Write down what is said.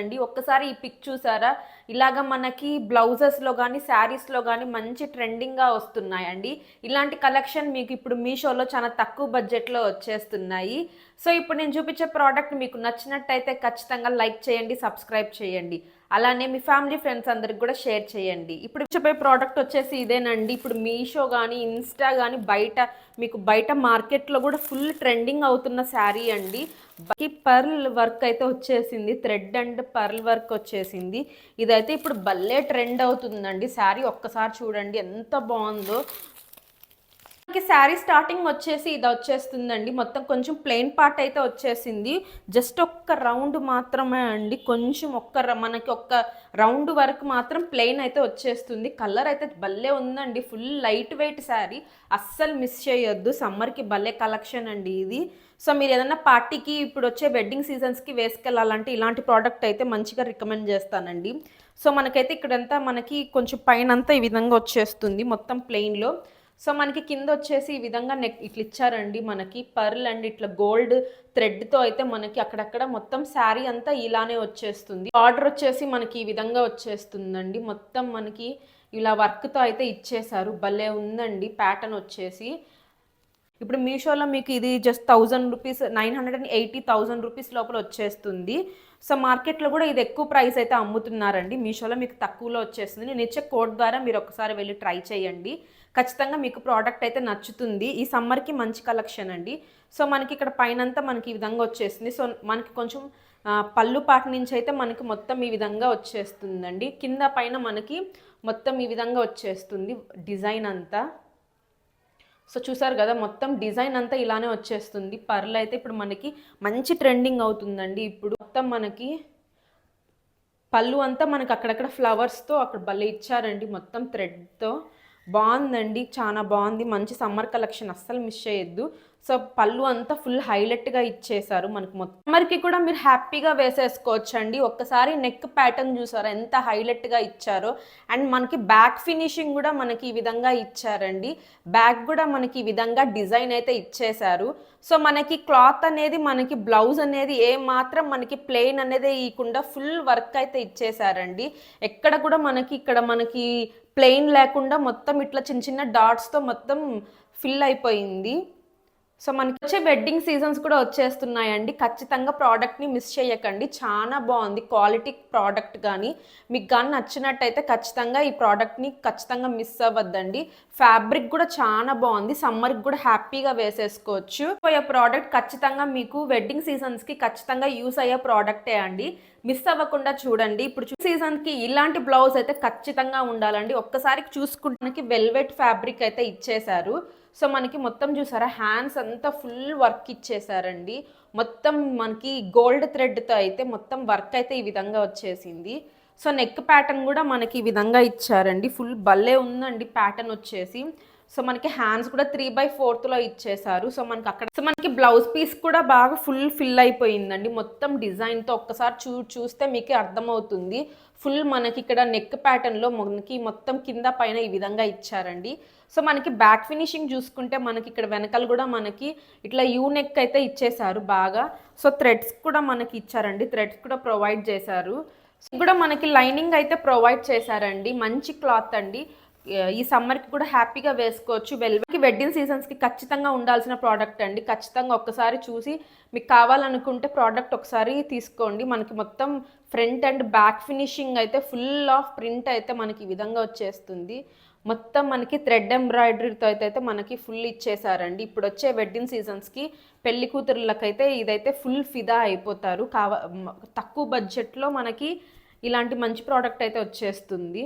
అండి. ఒక్కసారి ఈ పిక్ చూసారా? ఇలాగ మనకి బ్లౌజెస్లో కానీ శారీస్లో కానీ మంచి ట్రెండింగ్గా వస్తున్నాయండి. ఇలాంటి కలెక్షన్ మీకు ఇప్పుడు మీషోలో చాలా తక్కువ బడ్జెట్లో వచ్చేస్తున్నాయి. సో ఇప్పుడు నేను చూపించే ప్రోడక్ట్ మీకు నచ్చినట్టయితే ఖచ్చితంగా లైక్ చేయండి సబ్స్క్రైబ్ చేయండి. అలానే మీ ఫ్యామిలీ ఫ్రెండ్స్ అందరికి కూడా షేర్ చేయండి. ఇప్పుడు చెప్పే ప్రోడక్ట్ వచ్చేసి ఇదేనండి. ఇప్పుడు మీషో కానీ ఇన్స్టా కానీ బయట మీకు బయట మార్కెట్లో కూడా ఫుల్ ట్రెండింగ్ అవుతున్న శారీ అండి. బాకి పర్ల్ వర్క్ అయితే వచ్చేసింది. థ్రెడ్ అండ్ పర్ల్ వర్క్ వచ్చేసింది. ఇదైతే ఇప్పుడు భలే ట్రెండ్ అవుతుందండి. శారీ ఒక్కసారి చూడండి ఎంత బాగుందో. మనకి శారీ స్టార్టింగ్ వచ్చేసి ఇది వచ్చేస్తుందండి. మొత్తం కొంచెం ప్లెయిన్ పార్ట్ అయితే వచ్చేసింది. జస్ట్ ఒక్క రౌండ్ మాత్రమే అండి. కొంచెం ఒక్క మనకి ఒక్క రౌండ్ వరకు మాత్రం ప్లెయిన్ అయితే వచ్చేస్తుంది. కలర్ అయితే భలే ఉందండి. Full light weight saree. అస్సలు మిస్ చేయొద్దు. సమ్మర్కి భలే కలెక్షన్ అండి ఇది. సో మీరు ఏదైనా పార్టీకి ఇప్పుడు వచ్చే వెడ్డింగ్ సీజన్స్కి వేసుకెళ్ళాలంటే ఇలాంటి ప్రోడక్ట్ అయితే మంచిగా రికమెండ్ చేస్తానండి. సో మనకైతే ఇక్కడంతా మనకి కొంచెం పైన అంతా ఈ విధంగా వచ్చేస్తుంది. మొత్తం ప్లెయిన్లో. సో మనకి కింద వచ్చేసి ఈ విధంగా నెక్ ఇట్లా ఇచ్చారండి మనకి పర్ల్ అండ్ ఇట్లా గోల్డ్ థ్రెడ్తో అయితే మనకి అక్కడక్కడ మొత్తం శారీ అంతా ఇలానే వచ్చేస్తుంది. ఆర్డర్ వచ్చేసి మనకి ఈ విధంగా వచ్చేస్తుందండి. మొత్తం మనకి ఇలా వర్క్తో అయితే ఇచ్చేసారు భలే ఉందండి ప్యాటర్న్ వచ్చేసి. ఇప్పుడు మీషోలో మీకు ఇది just thousand rupees nine hundred and eighty thousand rupees లోపల వచ్చేస్తుంది. సో మార్కెట్లో కూడా ఇది ఎక్కువ ప్రైస్ అయితే అమ్ముతున్నారండి. మీషోలో మీకు తక్కువలో వచ్చేస్తుంది. నేను ఇచ్చే కోడ్ ద్వారా మీరు ఒకసారి వెళ్ళి ట్రై చేయండి. ఖచ్చితంగా మీకు ప్రోడక్ట్ అయితే నచ్చుతుంది. ఈ సమ్మర్కి మంచి కలెక్షన్ అండి. సో మనకి ఇక్కడ పైనంతా మనకి ఈ విధంగా వచ్చేస్తుంది సో మనకి కొంచెం పళ్ళు పాట నుంచి అయితే మనకి మొత్తం ఈ విధంగా వచ్చేస్తుందండి. కింద పైన మనకి మొత్తం ఈ విధంగా వచ్చేస్తుంది డిజైన్ అంతా. సో చూసారు కదా మొత్తం డిజైన్ అంతా ఇలానే వచ్చేస్తుంది. పర్లు అయితే ఇప్పుడు మనకి మంచి ట్రెండింగ్ అవుతుందండి ఇప్పుడు. మొత్తం మనకి పళ్ళు అంతా మనకి అక్కడక్కడ ఫ్లవర్స్తో అక్కడ భలే ఇచ్చారండి మొత్తం థ్రెడ్తో బాగుందండి చాలా బాగుంది. మంచి సమ్మర్ కలెక్షన్ అస్సలు మిస్ చేయొద్దు. సో పళ్ళు అంతా ఫుల్ హైలైట్గా ఇచ్చేసారు మనకి మొత్తం. సమ్మర్కి కూడా మీరు హ్యాపీగా వేసేసుకోవచ్చు అండి ఒక్కసారి నెక్ ప్యాటర్న్ చూసారా? ఎంత హైలైట్గా ఇచ్చారో. అండ్ మనకి బ్యాక్ ఫినిషింగ్ కూడా మనకి ఈ విధంగా ఇచ్చారండి. బ్యాక్ కూడా మనకి ఈ విధంగా డిజైన్ అయితే ఇచ్చేశారు. సో మనకి క్లాత్ అనేది మనకి బ్లౌజ్ అనేది ఏ మాత్రం మనకి ప్లెయిన్ అనేది ఇవ్వకుండా ఫుల్ వర్క్ అయితే ఇచ్చేసారండి ఎక్కడ కూడా మనకి ఇక్కడ మనకి ప్లెయిన్ లేకుండా మొత్తం ఇట్లా చిన్న చిన్న డాట్స్తో మొత్తం ఫిల్ అయిపోయింది. సో మనకి వచ్చే వెడ్డింగ్ సీజన్స్ కూడా వచ్చేస్తున్నాయండి. ఖచ్చితంగా ప్రోడక్ట్ని మిస్ చేయకండి చాలా బాగుంది క్వాలిటీ ప్రోడక్ట్ కానీ మీకు కానీ నచ్చినట్టయితే ఖచ్చితంగా ఈ ప్రోడక్ట్ని ఖచ్చితంగా మిస్ అవ్వద్దండి. ఫ్యాబ్రిక్ కూడా చాలా బాగుంది. సమ్మర్కి కూడా హ్యాపీగా వేసేసుకోవచ్చు. సో ఈ ప్రోడక్ట్ ఖచ్చితంగా మీకు వెడ్డింగ్ సీజన్స్కి ఖచ్చితంగా యూస్ అయ్యే ప్రోడక్టే అండి. మిస్ అవ్వకుండా చూడండి. ఇప్పుడు సీజన్కి ఇలాంటి బ్లౌజ్ అయితే ఖచ్చితంగా ఉండాలండి. ఒక్కసారి చూసుకుంటానికి వెల్వెట్ ఫ్యాబ్రిక్ అయితే ఇచ్చేశారు. సో మనకి మొత్తం చూసారా హ్యాండ్స్ అంతా ఫుల్ వర్క్ ఇచ్చేసారండి. మొత్తం మనకి గోల్డ్ థ్రెడ్తో అయితే మొత్తం వర్క్ అయితే ఈ విధంగా వచ్చేసింది. సో నెక్ ప్యాటర్న్ కూడా మనకి ఈ విధంగా ఇచ్చారండి. ఫుల్ భలే ఉందండి ప్యాటర్న్ వచ్చేసి. సో మనకి హ్యాండ్స్ కూడా త్రీ బై ఫోర్త్లో ఇచ్చేసారు సో మనకి అక్కడ సో మనకి బ్లౌజ్ పీస్ కూడా బాగా ఫుల్ ఫిల్ అయిపోయిందండి. మొత్తం డిజైన్తో ఒక్కసారి చూ చూస్తే మీకు అర్థమవుతుంది. ఫుల్ మనకి ఇక్కడ నెక్ ప్యాటర్న్లో మనకి మొత్తం కింద పైన ఈ విధంగా ఇచ్చారండి. సో మనకి బ్యాక్ ఫినిషింగ్ చూసుకుంటే మనకి ఇక్కడ వెనకాల కూడా మనకి ఇట్లా యూ నెక్ అయితే ఇచ్చేసారు బాగా. సో థ్రెడ్స్ కూడా మనకి ఇచ్చారండి. థ్రెడ్స్ కూడా ప్రొవైడ్ చేశారు. సో కూడా మనకి లైనింగ్ అయితే ప్రొవైడ్ చేశారండి. మంచి క్లాత్ అండి. ఈ సమ్మర్కి కూడా హ్యాపీగా వేసుకోవచ్చు. వెల్వెట్కి వెడ్డింగ్ సీజన్స్కి ఖచ్చితంగా ఉండాల్సిన ప్రోడక్ట్ అండి. ఖచ్చితంగా ఒక్కసారి చూసి మీకు కావాలనుకుంటే ప్రోడక్ట్ ఒకసారి తీసుకోండి. మనకి మొత్తం ఫ్రంట్ అండ్ బ్యాక్ ఫినిషింగ్ అయితే ఫుల్ ఆఫ్ ప్రింట్ అయితే మనకి ఈ విధంగా వచ్చేస్తుంది. మొత్తం మనకి థ్రెడ్ ఎంబ్రాయిడరీతో అయితే మనకి ఫుల్ ఇచ్చేసారండి. ఇప్పుడు వచ్చే వెడ్డింగ్ సీజన్స్కి పెళ్ళి కూతురులకైతే ఇదైతే ఫుల్ ఫిదా అయిపోతారు. కావ తక్కువ బడ్జెట్లో మనకి ఇలాంటి మంచి ప్రోడక్ట్ అయితే వచ్చేస్తుంది.